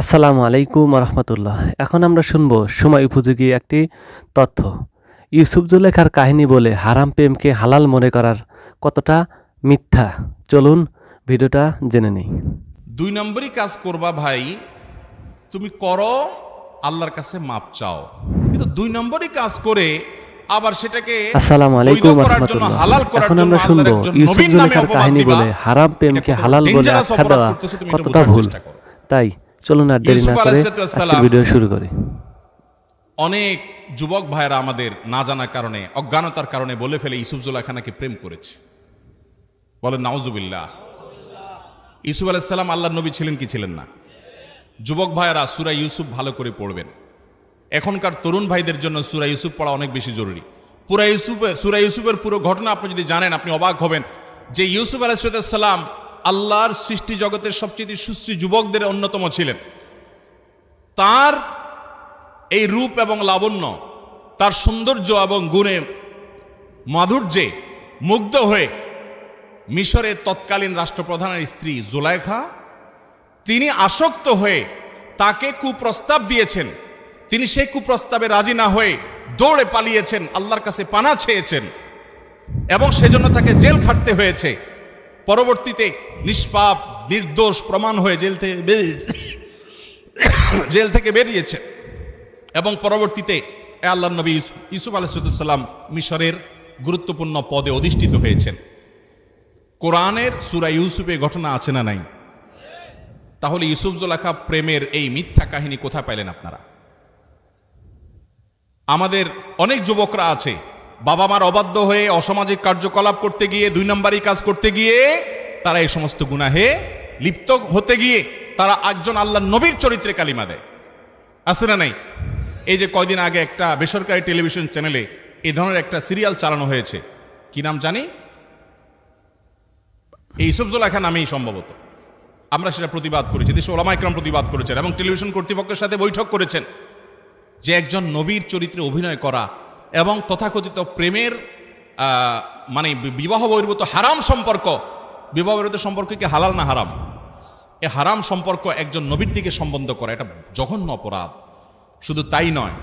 আসসালামু আলাইকুম রহমতুল্লাহ এখন আমরা শুনব সময় উপযোগী একটি তথ্য। ইউসুফ জুলেখার কাহিনী বলে হারাম প্রেমকে হালাল মনে করার কতটা মিথ্যা? চলুন ভিডিওটা জেনে নিই। দুই নম্বরই কাজ করবা ভাই তুমি করো আল্লাহর কাছে মাপ চাও। কিন্তু দুই নম্বরই কাজ করে আবার সেটাকে আসসালামু আলাইকুম রহমতুল্লাহ হালাল করার এখন জন্য আমরা শুনব ইউসুফ জুলেখার কাহিনী বলে হারাম প্রেমকে হালাল বলে আখ্যা দেওয়া কতটা ভুল? তাই চলুন আর দেরি না করে আলাইহিসসালাম আজকে ভিডিও শুরু করি। অনেক যুবক ভাইরা আমাদের না জানার কারণে অজ্ঞানতার কারণে বলে ফেলে ইউসুফ জুলাখা নাকি প্রেম করেছে। বলেন নাউজুবিল্লাহ। ইউসুফ আলাইসাল্লাম আল্লাহ নবী ছিলেন কি ছিলেন না? যুবক ভাইয়েরা সুরা ইউসুফ ভালো করে পড়বেন। এখনকার তরুণ ভাইদের জন্য সুরা ইউসুফ পড়া অনেক বেশি জরুরি। পুরা ইউসুফে সুরা ইউসুফের পুরো ঘটনা আপনি যদি জানেন আপনি অবাক হবেন যে ইউসুফ আলাইসাল্লাম আল্লাহর সৃষ্টি জগতের সবচেয়ে সুশ্রী যুবকদের অন্যতম ছিলেন। তার এই রূপ এবং লাবণ্য, তার সৌন্দর্য এবং গুণে মাধুর্যে মুগ্ধ হয়ে মিশরের তৎকালীন রাষ্ট্রপ্রধানের স্ত্রী জুলাইখা, তিনি আসক্ত হয়ে তাকে কুপ্রস্তাব দিয়েছেন। তিনি সেই কুপ্রস্তাবে রাজি না হয়ে দৌড়ে পালিয়েছেন, আল্লাহর কাছে পানা চেয়েছেন এবং সেজন্য তাকে জেল খাটতে হয়েছে। পরবর্তীতে নিষ্পাপ, নির্দোষ প্রমাণ হয়ে জেল থেকে জেল থেকে বেরিয়েছে। এবং পরবর্তীতে আল্লাহ নবী ইউসুফ আলাইসাল্লাম মিশরের গুরুত্বপূর্ণ পদে অধিষ্ঠিত হয়েছেন। কোরআনের সুরা ইউসুফে ঘটনা আছে না নাই? তাহলে ইউসুফ জোলাখা প্রেমের এই মিথ্যা কাহিনী কোথায় পাইলেন আপনারা? আমাদের অনেক যুবকরা আছে বাবা মার অবাধ্য হয়ে অসামাজিক কার্যকলাপ করতে গিয়ে, দুই নম্বরই কাজ করতে গিয়ে তারা এই সমস্ত গুনাহে লিপ্ত হতে গিয়ে তারা একজন আল্লাহ নবীর চরিত্রে কালিমা দেয়। আছে না নাই? এই যে কয়দিন আগে একটা বেসরকারি টেলিভিশন চ্যানেলে এই ধরনের একটা সিরিয়াল চালানো হয়েছে। কি নাম জানি? এই ইসুফজুল্লাহ নামেই সম্ভবত। আমরা সেটা প্রতিবাদ করেছি, দেশে ওলামাইকরাম প্রতিবাদ করেছেন এবং টেলিভিশন কর্তৃপক্ষের সাথে বৈঠক করেছেন যে একজন নবীর চরিত্রে অভিনয় করা এবং তথাকথিত প্রেমের মানে বিবাহ বহির্ভূত হারাম সম্পর্ক বিবাহ বহির্ভূত সম্পর্ক কি হালাল না হারাম? এ হারাম সম্পর্ক একজন নবীর দিকে সম্বন্ধ করা, এটা জঘন্য অপরাধ। শুধু তাই নয়,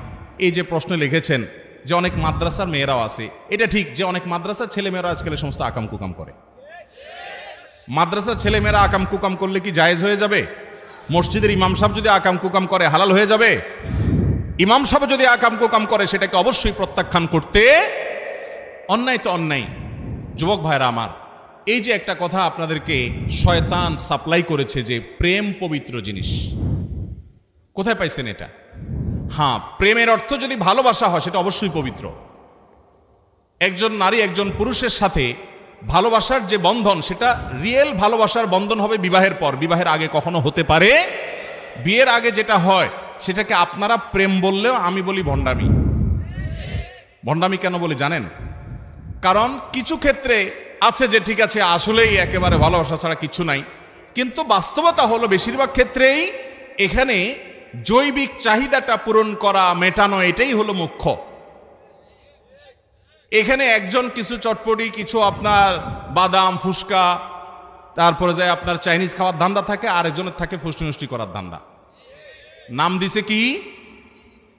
এই যে প্রশ্ন লিখেছেন যে অনেক মাদ্রাসার মেয়েরাও আছে, এটা ঠিক যে অনেক মাদ্রাসার ছেলে মেয়েরা আজকাল সমস্ত আকাম কুকাম করে। মাদ্রাসার ছেলে মেয়েরা আকাম কুকাম করলে কি জায়েজ হয়ে যাবে? মসজিদের ইমাম সাহেব যদি আকাম কুকাম করে, হালাল হয়ে যাবে? ইমাম সাহেব যদি আকাম কুকাম করে, সেটাকে অবশ্যই প্রত্যাখ্যান করতে, অন্যায় তো অন্যায়। যুবক ভাইরা আমার, এই যে একটা কথা আপনাদেরকে শয়তান সাপ্লাই করেছে যে প্রেম পবিত্র জিনিস, কোথায় পাইছেন এটা? হ্যাঁ প্রেমের অর্থ যদি ভালোবাসা হয়, সেটা অবশ্যই পবিত্র। একজন নারী, একজন পুরুষের সাথে ভালোবাসার যে বন্ধন, সেটা রিয়েল ভালোবাসার বন্ধন হবে বিবাহের পর। বিবাহের আগে কখনো হতে পারে, বিয়ের আগে যেটা হয় সেটাকে আপনারা প্রেম বললেও আমি বলি ভণ্ডামি। ভণ্ডামি কেন বলি জানেন? কারণ কিছু ক্ষেত্রে আছে যে ঠিক আছে, আসলেই একেবারে ভালোবাসা ছাড়া কিছু নাই। কিন্তু বাস্তবতা হলো বেশিরভাগ ক্ষেত্রেই এখানে জৈবিক চাহিদাটা পূরণ করা, মেটানো, এটাই হলো মুখ্য। এখানে একজন কিছু চটপটি, কিছু আপনার বাদাম ফুসকা তারপরে যায় আপনার চাইনিজ খাওয়ার ধান্দা থাকে আর একজনের থাকে ফুষ্টি করার ধান্দা। নাম দিছে কি?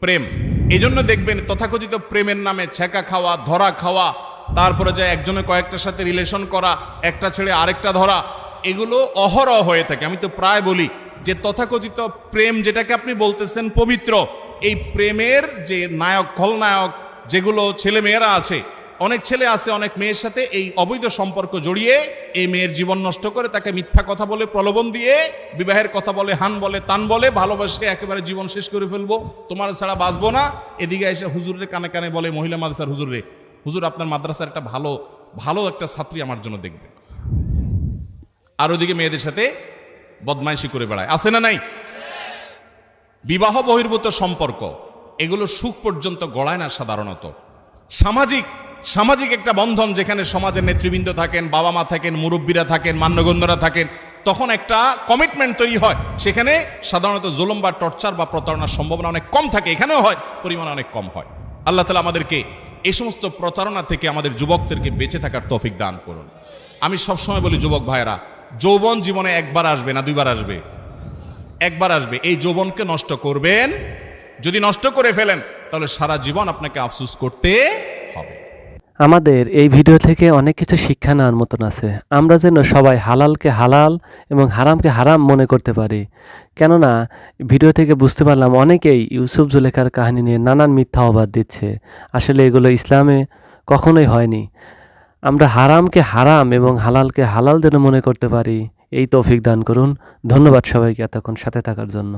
প্রেম। এই জন্য দেখবেন তথাকথিত প্রেমের নামে ছেঁকা খাওয়া, ধরা খাওয়া, তারপরে যায় একজনের কয়েকটার সাথে রিলেশন করা, একটা ছেড়ে আরেকটা ধরা, এগুলো অহরহ হয়ে থাকে। আমি তো প্রায় বলি যে তথাকথিত প্রেম যেটাকে আপনি বলতেছেন পবিত্র, এই প্রেমের যে নায়ক, খলনায়ক, যেগুলো ছেলে মেয়েরা আছে অনেক ছেলে আছে, অনেক মেয়ের সাথে এই অবৈধ সম্পর্ক জড়িয়ে এই মেয়ের জীবন নষ্ট করে তাকে মিথ্যা কথা বলে প্রলোভন দিয়ে, বিবাহের কথা বলে, হান বলে, তান বলে, ভালোবাসে, একেবারে জীবন শেষ করে ফেলব, তোমার ছাড়া বাঁচবো না। এদিকে এসে হুজুরের কানে কানে বলে, মহিলা মাদ্রাসার হুজুরে হুজুর, আপনার মাদ্রাসার একটা ভালো ভালো একটা ছাত্রী আমার জন্য দেখবে। আর ওদিকে মেয়েদের সাথে বদমাইশি করে বেড়ায়। আছে না নাই? বিবাহ বহির্ভূত সম্পর্ক, এগুলো সুখ পর্যন্ত গড়ায় না সাধারণত। সামাজিক সামাজিক একটা বন্ধন যেখানে সমাজের নেতৃবৃন্দ থাকেন, বাবা মা থাকেন, মুরব্বীরা থাকেন, মান্যগণ্যরা থাকেন, তখন একটা কমিটমেন্ট তৈরি হয়। সেখানে সাধারণত জুলুম বা টর্চার বা প্রতারণার সম্ভাবনা অনেক কম থাকে। এখানেও হয়, পরিমাণ অনেক কম হয়। আল্লাহ তালা আমাদেরকে এই সমস্ত প্রতারণা থেকে আমাদের যুবকদেরকে বেঁচে থাকার তৌফিক দান করুন। আমি সবসময় বলি, যুবক ভাইয়েরা, যৌবন জীবনে একবার আসবে না দুইবার আসবে। একবার আসবে। এই যৌবনকে নষ্ট করবেন। যদি নষ্ট করে ফেলেন, তাহলে সারা জীবন আপনাকে আফসুস করতে আমাদের এই ভিডিও থেকে অনেক কিছু শিক্ষা নেওয়ার মতন আছে। আমরা যেন সবাই হালালকে হালাল এবং হারামকে হারাম মনে করতে পারি। কেননা, ভিডিও থেকে বুঝতে পারলাম অনেকেই ইউসুফ জুলেখার কাহিনী নিয়ে নানান মিথ্যা অবাদ দিচ্ছে। আসলে এগুলো ইসলামে কখনোই হয়নি। আমরা হারামকে হারাম এবং হালালকে হালাল যেন মনে করতে পারি, এই তৌফিক দান করুন। ধন্যবাদ সবাইকে এতক্ষণ সাথে থাকার জন্য।